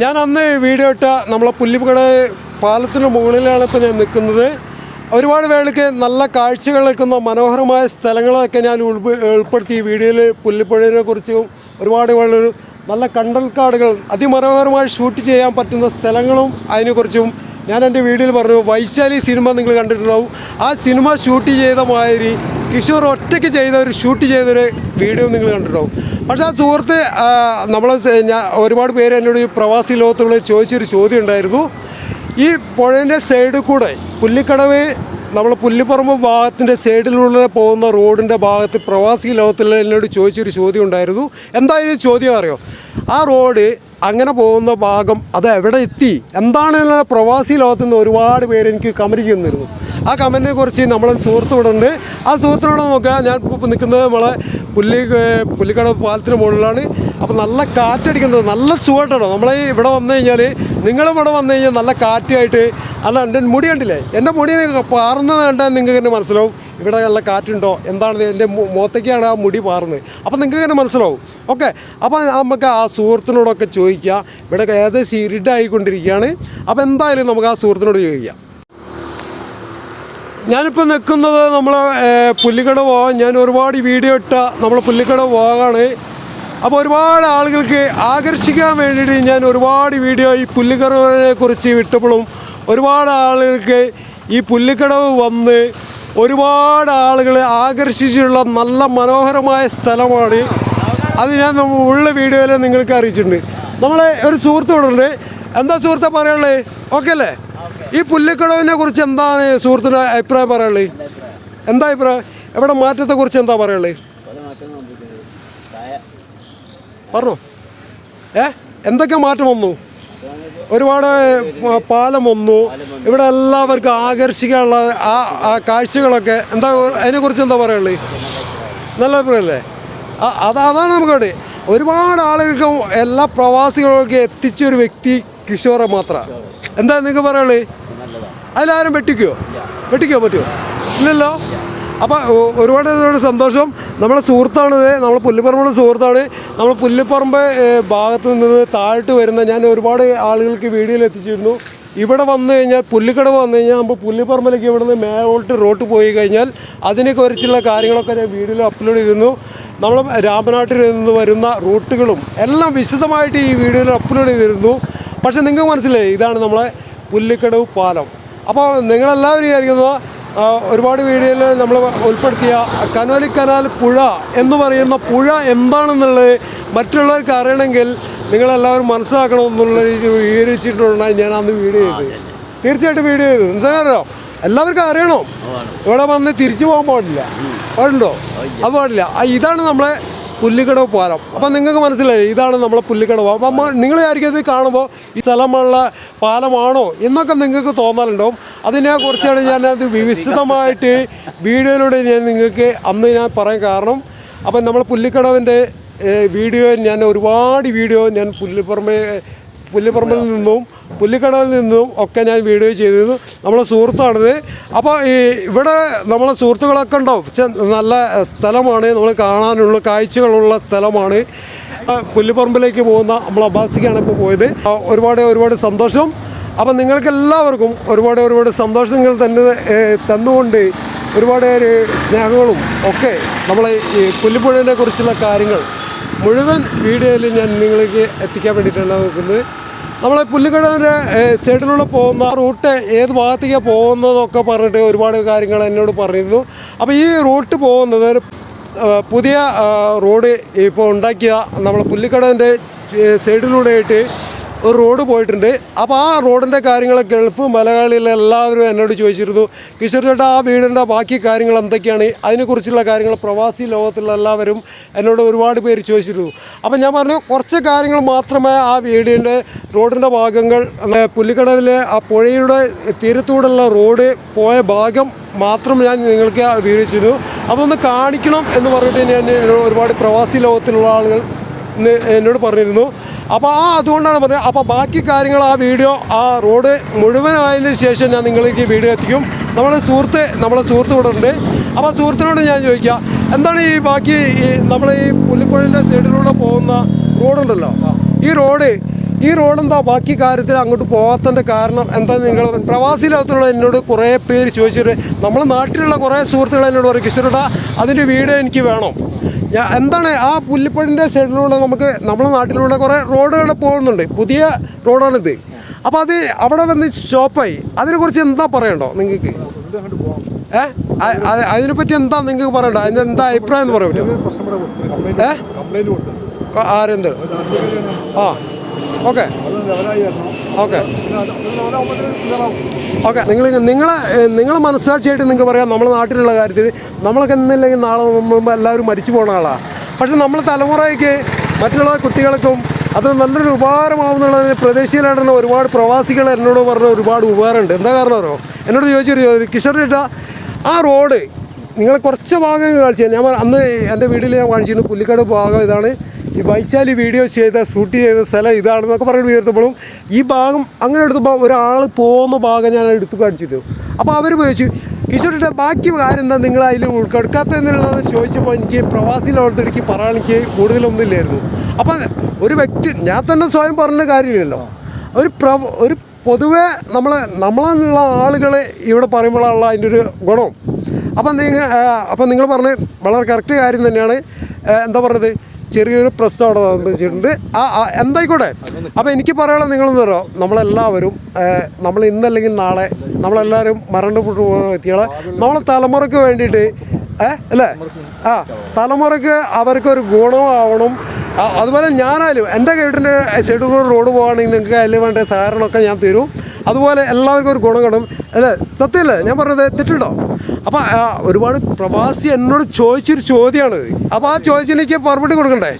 ഞാൻ അന്ന് വീഡിയോ ഇട്ട നമ്മളെ പുല്ലിപ്പുകട പാലത്തിന് മുകളിലാണ് ഇപ്പോൾ ഞാൻ നിൽക്കുന്നത്. ഒരുപാട് പേർക്ക് നല്ല കാഴ്ചകൾ നിൽക്കുന്ന മനോഹരമായ സ്ഥലങ്ങളൊക്കെ ഞാൻ ഉൾപ്പെ- ഉൾപ്പെടുത്തി. ഈ വീഡിയോയിൽ പുല്ലിപ്പുഴയെ കുറിച്ചും ഒരുപാട് വളരെ നല്ല കണ്ടൽക്കാടുകൾ അതിമനോഹരമായി ഷൂട്ട് ചെയ്യാൻ പറ്റുന്ന സ്ഥലങ്ങളും അതിനെക്കുറിച്ചും ഞാൻ എന്റെ വീഡിയോയിൽ പറഞ്ഞു വൈശാലി സിനിമ നിങ്ങൾ കണ്ടിട്ടുണ്ടാവും. ആ സിനിമ ഷൂട്ട് ചെയ്ത മാതിരി കിഷോർ ഒറ്റയ്ക്ക് ചെയ്ത ഒരു ഷൂട്ട് ചെയ്തൊരു വീഡിയോ നിങ്ങൾ കണ്ടിട്ടുണ്ടാവും. പക്ഷേ ആ സുഹൃത്ത് നമ്മൾ ഞാൻ ഒരുപാട് പേര് എന്നോട് ഈ പ്രവാസി ലോകത്തുള്ള ചോദിച്ചൊരു ചോദ്യം ഉണ്ടായിരുന്നു. ഈ പുഴേന്റെ സൈഡിൽ കൂടെ പുല്ലിക്കടവ് നമ്മൾ പുല്ലിപ്പറമ്പ് ഭാഗത്തിന്റെ സൈഡിലൂടെ പോകുന്ന റോഡിന്റെ ഭാഗത്ത് പ്രവാസി ലോകത്തിൽ എന്നോട് ചോദിച്ചൊരു ചോദ്യം ഉണ്ടായിരുന്നു. എന്തായാലും ചോദ്യം അറിയോ? ആ റോഡ് അങ്ങനെ പോകുന്ന ഭാഗം അത് എവിടെ എത്തി? എന്താണ് പ്രവാസി ലോകത്ത് നിന്ന് ഒരുപാട് പേര് എനിക്ക് കമന്റ് ചെയ്യുന്നിരുന്നു ആ കമന്റിനെ കുറിച്ച് നമ്മളെ സുഹൃത്തുവിടുണ്ട് ആ സുഹൃത്തിനോട് നോക്കുക ഞാൻ ഇപ്പോൾ നിൽക്കുന്നത് നമ്മളെ പുല്ലി പുല്ലിക്കട പാലത്തിന് മുകളിലാണ്. അപ്പോൾ നല്ല കാറ്റടിക്കുന്നത് നല്ല സുഖമായിട്ടാണ് നമ്മളെ ഇവിടെ വന്നു കഴിഞ്ഞാൽ നിങ്ങളും ഇവിടെ വന്നു കഴിഞ്ഞാൽ നല്ല കാറ്റായിട്ട്. അല്ല എന്റെ മുടി കണ്ടില്ലേ? എന്റെ മുടി പാറുന്നത് കണ്ടാൽ നിങ്ങൾക്ക് തന്നെ മനസ്സിലാവും? ഇവിടെ നല്ല കാറ്റുണ്ടോ? എന്താണ് എന്റെ മുഖത്തേക്കാണ് ആ മുടി പാറുന്നത്. അപ്പോൾ നിങ്ങൾക്ക് തന്നെ മനസ്സിലാവും. ഓക്കെ? അപ്പോൾ നമുക്ക് ആ സുഹൃത്തിനോടൊക്കെ ചോദിക്കുക. ഇവിടെ ഏകദേശം ഇരുട്ടായിക്കൊണ്ടിരിക്കുകയാണ് അപ്പോൾ എന്തായാലും നമുക്ക് ആ സുഹൃത്തിനോട് ചോദിക്കാം. ഞാനിപ്പോൾ നിൽക്കുന്നത് നമ്മൾ പുല്ലിക്കട പോകാൻ ഞാൻ ഒരുപാട് വീഡിയോ ഇട്ട നമ്മൾ പുല്ലിക്കട പോകാണ് അപ്പോൾ ഒരുപാട് ആളുകൾക്ക് ആകർഷിക്കാൻ വേണ്ടിയിട്ട് ഞാൻ ഒരുപാട് വീഡിയോ ഈ പുല്ലിക്കടവിനെ കുറിച്ച് വിട്ടപ്പോഴും ഒരുപാട് ആളുകൾക്ക് ഈ പുല്ലിക്കടവ് വന്ന് ഒരുപാട് ആളുകളെ ആകർഷിച്ചുള്ള നല്ല മനോഹരമായ സ്ഥലമാണ്. അത് ഞാൻ നമ്മൾ ഉള്ള വീഡിയോയിൽ നിങ്ങൾക്ക് അറിയിച്ചിട്ടുണ്ട്. നമ്മളെ ഒരു സുഹൃത്ത് ഇവിടെ ഉണ്ട് എന്താ സുഹൃത്തെ പറയാനുള്ളത് ഓക്കെ അല്ലേ? ഈ പുല്ലിക്കടവിനെ കുറിച്ച് എന്താണ് സുഹൃത്തിന്റെ അഭിപ്രായം പറയാനുള്ളത് എന്താ അഭിപ്രായം? എവിടെ മാറ്റത്തെ കുറിച്ച് എന്താ പറയാനുള്ളത് പറഞ്ഞോ. ഏ? എന്തൊക്കെ മാറ്റം വന്നു? ഒരുപാട് പാലം വന്നു. ഇവിടെ എല്ലാവർക്കും ആകർഷിക്കാനുള്ള ആ ആ കാഴ്ചകളൊക്കെ എന്താ അതിനെക്കുറിച്ച് എന്താ പറയാനുള്ളത് നല്ല അഭിപ്രായമല്ലേ? അത് അതാണ് നമുക്കവിടെ. ഒരുപാട് ആളുകൾക്ക് എല്ലാ പ്രവാസികളൊക്കെ എത്തിച്ച ഒരു വ്യക്തി കിഷോറെ മാത്രമാണ് എന്താ നിങ്ങൾക്ക് നല്ലതാണ്. അതിലാരും വെട്ടിക്കോ? വെട്ടിക്കോ പറ്റുമോ? ഇല്ലല്ലോ? അപ്പോൾ ഒരുപാട് ഒരുപാട് സന്തോഷം. നമ്മുടെ സുഹൃത്താണിത് നമ്മൾ പുല്ലിപ്പറമ്പിന്റെ സുഹൃത്താണ്. നമ്മൾ പുല്ലിപ്പറമ്പ് ഭാഗത്ത് നിന്ന് താഴോട്ട് വരുന്ന ഞാൻ ഒരുപാട് ആളുകൾക്ക് വീഡിയോയിൽ എത്തിച്ചിരുന്നു. ഇവിടെ വന്നു കഴിഞ്ഞാൽ പുല്ലിക്കടവ് വന്നു കഴിഞ്ഞാൽ നമ്മൾ പുല്ലിപ്പറമ്പിലേക്ക് ഇവിടെ നിന്ന് മേലോട്ട് റോട്ട് പോയി കഴിഞ്ഞാൽ അതിനെ കുറിച്ചുള്ള കാര്യങ്ങളൊക്കെ ഞാൻ വീഡിയോയിൽ അപ്ലോഡ് ചെയ്തിരുന്നു. നമ്മൾ രാമനാട്ടിൽ നിന്ന് വരുന്ന റൂട്ടുകളും എല്ലാം വിശദമായിട്ട് ഈ വീഡിയോയിൽ അപ്ലോഡ് ചെയ്തിരുന്നു. പക്ഷേ നിങ്ങൾക്ക് മനസ്സിലായി ഇതാണ് നമ്മളെ പുല്ലിക്കടവ് പാലം. അപ്പോൾ നിങ്ങളെല്ലാവരും വിചാരിക്കുന്നത് ഒരുപാട് വീഡിയോയിൽ നമ്മൾ ഉൾപ്പെടുത്തിയ കനോലി കനാൽ പുഴ എന്ന് പറയുന്ന പുഴ എന്താണെന്നുള്ളത് മറ്റുള്ളവർക്ക് അറിയണമെങ്കിൽ നിങ്ങളെല്ലാവരും മനസ്സിലാക്കണമെന്നുള്ള വിവരിച്ചിട്ടുണ്ടായി ഞാൻ അന്ന് വീഡിയോ ചെയ്തത് തീർച്ചയായിട്ടും വീഡിയോ ചെയ്തു. എന്താ അറിയാം? എല്ലാവർക്കും അറിയണം. ഇവിടെ വന്ന് തിരിച്ചു പോകാൻ പാടില്ല. പാടുണ്ടോ? അത് പാടില്ല. ഇതാണ് നമ്മളെ പുല്ലിക്കടവ് പാലം അപ്പം നിങ്ങൾക്ക് മനസ്സിലായി ഇതാണ് നമ്മളെ പുല്ലിക്കടവ്. അപ്പം നിങ്ങൾ ആയിരിക്കും ഇത് കാണുമ്പോൾ ഈ സ്ഥലമുള്ള പാലമാണോ എന്നൊക്കെ നിങ്ങൾക്ക് തോന്നലുണ്ടാവും. അതിനെക്കുറിച്ചാണ് ഞാൻ അത് വിശദമായിട്ട് വീഡിയോയിലൂടെ ഞാൻ നിങ്ങൾക്ക് അന്ന് ഞാൻ പറയാൻ കാരണം. അപ്പം നമ്മൾ പുല്ലിക്കടവിന്റെ വീഡിയോ ഞാൻ ഒരുപാട് വീഡിയോ ഞാൻ പുല്ലിപ്പറമ്പ് പുല്ലിപ്പറമ്പിൽ നിന്നും പുല്ലിക്കടയിൽ നിന്നും ഒക്കെ ഞാൻ വീഡിയോ ചെയ്തിരുന്നു. നമ്മളെ സുഹൃത്താണിത്. അപ്പോൾ ഈ ഇവിടെ നമ്മളെ സുഹൃത്തുക്കളൊക്കെ ഉണ്ടോ? നല്ല സ്ഥലമാണ് നമ്മൾ കാണാനുള്ള കാഴ്ചകളുള്ള സ്ഥലമാണ്. പുല്ലിപ്പറമ്പിലേക്ക് പോകുന്ന നമ്മൾ അബ്ബാസിക്കാണ് ഇപ്പോൾ പോയത്. ഒരുപാട് ഒരുപാട് സന്തോഷം. അപ്പം നിങ്ങൾക്ക് എല്ലാവർക്കും ഒരുപാട് ഒരുപാട് സന്തോഷങ്ങൾ തന്നെ തന്നുകൊണ്ട് ഒരുപാട് സ്നേഹങ്ങളും ഒക്കെ നമ്മളെ ഈ പുല്ലിപ്പുഴനെ കുറിച്ചുള്ള കാര്യങ്ങൾ മുഴുവൻ വീഡിയോയിൽ ഞാൻ നിങ്ങൾക്ക് എത്തിക്കാൻ വേണ്ടിയിട്ടാണ് നോക്കുന്നത്. നമ്മളെ പുല്ലുകടവിന്റെ സൈഡിലൂടെ പോകുന്ന റൂട്ട് ഏത് ഭാഗത്തേക്കാണ് പോകുന്നതൊക്കെ പറഞ്ഞിട്ട് ഒരുപാട് കാര്യങ്ങൾ എന്നോട് പറഞ്ഞിരുന്നു. അപ്പോൾ ഈ റൂട്ട് പോകുന്നത് പുതിയ റോഡ് ഇപ്പോൾ ഉണ്ടാക്കിയ നമ്മളെ പുല്ലിക്കടവിന്റെ സൈഡിലൂടെയായിട്ട് ഒരു റോഡ് പോയിട്ടുണ്ട്. അപ്പോൾ ആ റോഡിന്റെ കാര്യങ്ങൾ ഗൾഫ് മലയാളികൾ എല്ലാവരും എന്നോട് ചോദിച്ചിരുന്നു കിഷോർ ചേട്ടാ ആ വീടിന്റെ ബാക്കി കാര്യങ്ങൾ എന്തൊക്കെയാണ്? അതിനെക്കുറിച്ചുള്ള കാര്യങ്ങൾ പ്രവാസി ലോകത്തുള്ള എല്ലാവരും എന്നോട് ഒരുപാട് പേര് ചോദിച്ചിരുന്നു. അപ്പോൾ ഞാൻ പറഞ്ഞു കുറച്ച് കാര്യങ്ങൾ മാത്രമേ ആ വീടിന്റെ റോഡിന്റെ ഭാഗങ്ങൾ പുല്ലിക്കടവിലെ ആ പുഴയുടെ തീരത്തൂടുള്ള റോഡ് പോയ ഭാഗം മാത്രം ഞാൻ നിങ്ങൾക്ക് വിവരിച്ചിരുന്നു. അതൊന്ന് കാണിക്കണം എന്ന് പറഞ്ഞിട്ട് ഞാൻ ഒരുപാട് പ്രവാസി ലോകത്തിലുള്ള ആളുകൾ എന്നോട് പറഞ്ഞിരുന്നു. അപ്പോൾ ആ അതുകൊണ്ടാണ് പറഞ്ഞത്. അപ്പോൾ ബാക്കി കാര്യങ്ങൾ ആ വീഡിയോ ആ റോഡ് മുഴുവനായതിനു ശേഷം ഞാൻ നിങ്ങൾക്ക് വീഡിയോ എത്തിക്കും. നമ്മളെ സുഹൃത്ത് നമ്മളെ സുഹൃത്ത് ഇവിടെ ഉണ്ട്. അപ്പോൾ സുഹൃത്തിനോട് ഞാൻ ചോദിക്കുക എന്താണ് ഈ ബാക്കി ഈ നമ്മൾ ഈ പുല്ലിപ്പുഴന്റെ സൈഡിലൂടെ പോകുന്ന റോഡുണ്ടല്ലോ? ഈ റോഡ് ഈ റോഡ് എന്താ ബാക്കി കാര്യത്തിൽ അങ്ങോട്ട് പോകാത്തതിന്റെ കാരണം എന്താ നിങ്ങൾ പ്രവാസി ലോകത്തുള്ള എന്നോട് കുറേ പേര് ചോദിച്ചിട്ട് നമ്മൾ നാട്ടിലുള്ള കുറേ സുഹൃത്തുക്കൾ എന്നോട് പറയും കിഷോട്ടാ അതിന്റെ വീഡിയോ എനിക്ക് വേണം. എന്താണ് ആ പുല്ലിപ്പടിന്റെ സൈഡിലൂടെ നമുക്ക് നമ്മുടെ നാട്ടിലൂടെ കുറേ റോഡുകൾ പോകുന്നുണ്ട്. പുതിയ റോഡാണിത്. അപ്പോൾ അത് അവിടെ വന്ന് സ്റ്റോപ്പായി. അതിനെക്കുറിച്ച് എന്താ പറയണ്ടോ നിങ്ങൾക്ക് ഏ? അതിനെപ്പറ്റി എന്താ നിങ്ങൾക്ക് പറയണ്ടോ? അതിന്റെ എന്താ അഭിപ്രായം എന്ന് പറയാൻ പറ്റുമോ? ഏ? ആരെന്ത്? ആ ഓക്കെ. ഓക്കെ. ഓക്കെ നിങ്ങൾ നിങ്ങളെ നിങ്ങളെ മനസ്സാക്ഷിയായിട്ട് നിങ്ങൾക്ക് പറയാം നമ്മുടെ നാട്ടിലുള്ള കാര്യത്തിൽ. നമ്മളൊക്കെ ഇന്നില്ലെങ്കിൽ നാളെ മുമ്പ് എല്ലാവരും മരിച്ചു പോകുന്ന ആളാണ് പക്ഷെ നമ്മൾ തലമുറയ്ക്ക് മറ്റുള്ള കുട്ടികൾക്കും അത് നല്ലൊരു ഉപകാരമാവുന്നുള്ളതിന് പ്രതീക്ഷയിലായിട്ടുള്ള ഒരുപാട് പ്രവാസികൾ എന്നോട് പറഞ്ഞ ഒരുപാട് ഉപകാരമുണ്ട്. എന്താ കാരണം അറിയോ? എന്നോട് ചോദിച്ചൊരു കിഷോർ ചേട്ടാ ആ റോഡ് നിങ്ങളെ കുറച്ച് ഭാഗം കാണിച്ചു ഞാൻ അന്ന് എന്റെ വീട്ടിൽ ഞാൻ കാണിച്ചിരുന്നു. പുല്ലിക്കാട് ഭാഗം ഇതാണ്. ഈ വൈശാലി വീഡിയോ ചെയ്ത ഷൂട്ട് ചെയ്ത സ്ഥലം ഇതാണെന്നൊക്കെ പറഞ്ഞിട്ട് ഉയർത്തപ്പോഴും ഈ ഭാഗം അങ്ങനെ എടുത്തപ്പോൾ ഒരാൾ പോകുന്ന ഭാഗം ഞാൻ എടുത്ത് കാണിച്ചിട്ടു അപ്പോൾ അവർ ചോദിച്ചു കിഷോറിന്റെ ബാക്കി കാര്യം എന്താ നിങ്ങൾ അതിൽ ഉൾക്കെടുക്കാത്തതെന്നുള്ളത് ചോദിച്ചപ്പോൾ എനിക്ക് പ്രവാസി ലോകത്തെടുക്ക് എനിക്ക് പറയാൻ എനിക്ക് കൂടുതലൊന്നുമില്ലായിരുന്നു അപ്പം ഒരു വ്യക്തി ഞാൻ തന്നെ സ്വയം പറഞ്ഞ കാര്യമില്ലല്ലോ. ഒരു ഒരു പൊതുവെ നമ്മൾ നമ്മളെന്നുള്ള ആളുകൾ ഇവിടെ പറയുമ്പോഴുള്ള അതിന്റെ ഒരു ഗുണം. അപ്പം നിങ്ങൾ അപ്പം നിങ്ങൾ പറഞ്ഞ വളരെ കറക്റ്റ് കാര്യം തന്നെയാണ്. എന്താ പറഞ്ഞത്? ചെറിയൊരു പ്രശ്നം അവിടെ സംഭവിച്ചിട്ടുണ്ട്. ആ ആ, എന്തായിക്കോട്ടെ? അപ്പോൾ എനിക്ക് പറയാനുള്ളത് നിങ്ങളെന്ന് പറയോ നമ്മളെല്ലാവരും നമ്മൾ ഇന്നല്ലെങ്കിൽ നാളെ നമ്മളെല്ലാവരും മരണപ്പെട്ടു പോകുന്ന വ്യക്തികളെ നമ്മളെ തലമുറയ്ക്ക് വേണ്ടിയിട്ട് ഏ അല്ലേ? ആ തലമുറയ്ക്ക് അവർക്കൊരു ഗുണമാവണം. അതുപോലെ ഞാനായാലും എന്റെ കേട്ടിന്റെ സൈഡിൽ കൂടെ റോഡ് പോകുകയാണെങ്കിൽ നിങ്ങൾക്ക് അതിൽ വേണ്ട സഹകരണമൊക്കെ ഞാൻ തരും. അതുപോലെ എല്ലാവർക്കും ഒരു ഗുണം കാണും അല്ലേ? സത്യമല്ലേ ഞാൻ പറഞ്ഞത് തെറ്റുണ്ടോ? അപ്പോൾ ഒരുപാട് പ്രവാസി എന്നോട് ചോദിച്ചൊരു ചോദ്യമാണ് അപ്പോൾ ആ ചോദിച്ചതിലേക്ക് മറുപടി കൊടുക്കണ്ടേ?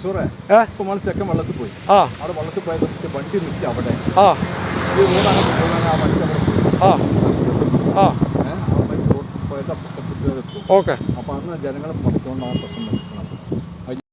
ചെക്കൻ വെള്ളത്തിൽ പോയി. ആ. അവിടെ വെള്ളത്തിൽ പോയത് വണ്ടി അവിടെ. ആ. ആ. ഓക്കെ. അപ്പൊ അന്ന് ജനങ്ങളെ പഠിച്ചുകൊണ്ടാണ് പ്രശ്നം